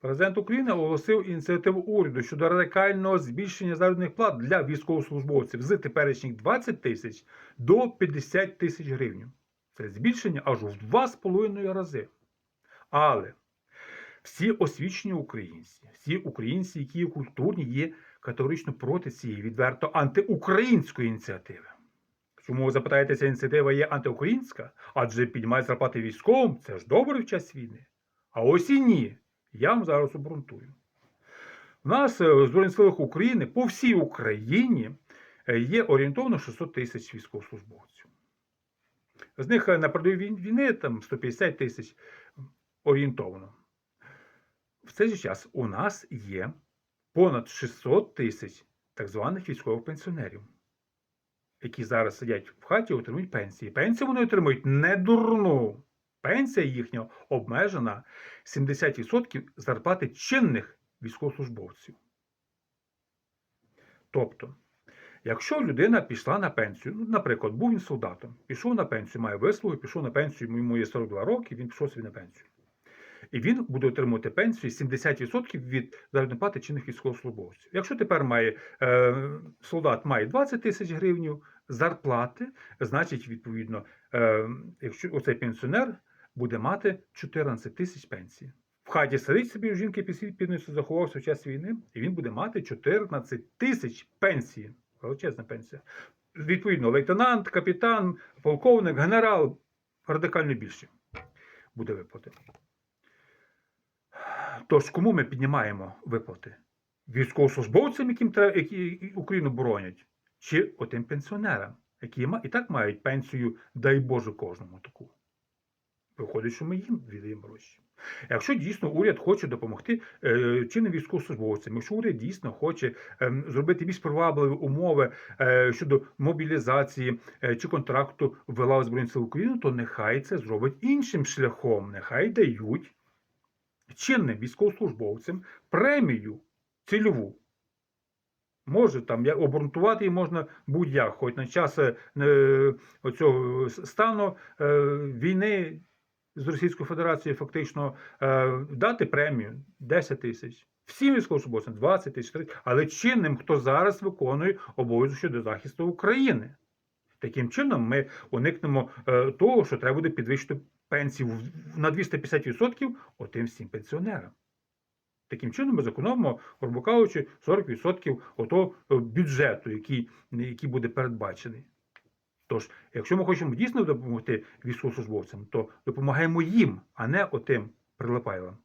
Президент України оголосив ініціативу уряду щодо радикального збільшення заробітних плат для військовослужбовців з теперішніх 20 тисяч до 50 тисяч гривень. Це збільшення аж у 2,5 рази. Але всі освічені українці, всі українці, які є культурні, є категорично проти цієї відверто антиукраїнської ініціативи. Чому ви запитаєте, ця ініціатива є антиукраїнська? Адже піднімає зарплати військовим, це ж добре в час війни. А ось і ні. Я вам зараз обґрунтую. У нас е, в Збройних силах України по всій Україні е, є орієнтовно 600 тисяч військовослужбовців. З них е, на передовій війни там 150 тисяч орієнтовно. В цей же час у нас є понад 600 тисяч так званих військових пенсіонерів, які зараз сидять в хаті і отримують пенсії. Пенсію вони отримують не дурну. Пенсія їхня обмежена 70% зарплати чинних військовослужбовців. Тобто, якщо людина пішла на пенсію, ну, наприклад, був він солдатом, пішов на пенсію, має вислугу, пішов на пенсію, йому є 42 роки, він пішов собі на пенсію. І він буде отримувати пенсію 70% від заробітної чинних військовослужбовців. Якщо тепер має е, солдат має 20 тисяч гривень зарплати, значить, відповідно, е, якщо оцей пенсіонер буде мати 14 тисяч пенсії. В хаті сидить собі у жінки під підносу заховався в час війни, і він буде мати 14 тисяч пенсії. Величезна пенсія. Відповідно, лейтенант, капітан, полковник, генерал радикально більше буде виплати. Тож кому ми піднімаємо виплати? Військовослужбовцям, яким треба, які Україну боронять, чи отим пенсіонерам, які і так мають пенсію, дай Боже, кожному таку. Виходить, що ми їм віддаємо гроші. Якщо дійсно уряд хоче допомогти е, чинним військовослужбовцям, якщо уряд дійсно хоче е, зробити більш привабливі умови е, щодо мобілізації е, чи контракту в лав Збройних сил України, то нехай це зробить іншим шляхом. Нехай дають чинним військовослужбовцям премію цільову. Може там обґрунтувати її можна будь-як, хоч на час е, е, оцього стану е, війни з Російською Федерацією фактично е, дати премію 10 тисяч. Всім військовослужбовцям 20 тисяч, 30, але чинним, хто зараз виконує обов'язок щодо захисту України. Таким чином, ми уникнемо е, того, що треба буде підвищити пенсію в- на 250% отим всім пенсіонерам. Таким чином ми зекономимо, грубо кажучи, 40% отого е, бюджету, який, який буде передбачений. Тож, якщо ми хочемо дійсно допомогти військовослужбовцям, то допомагаємо їм, а не отим прилипайлам.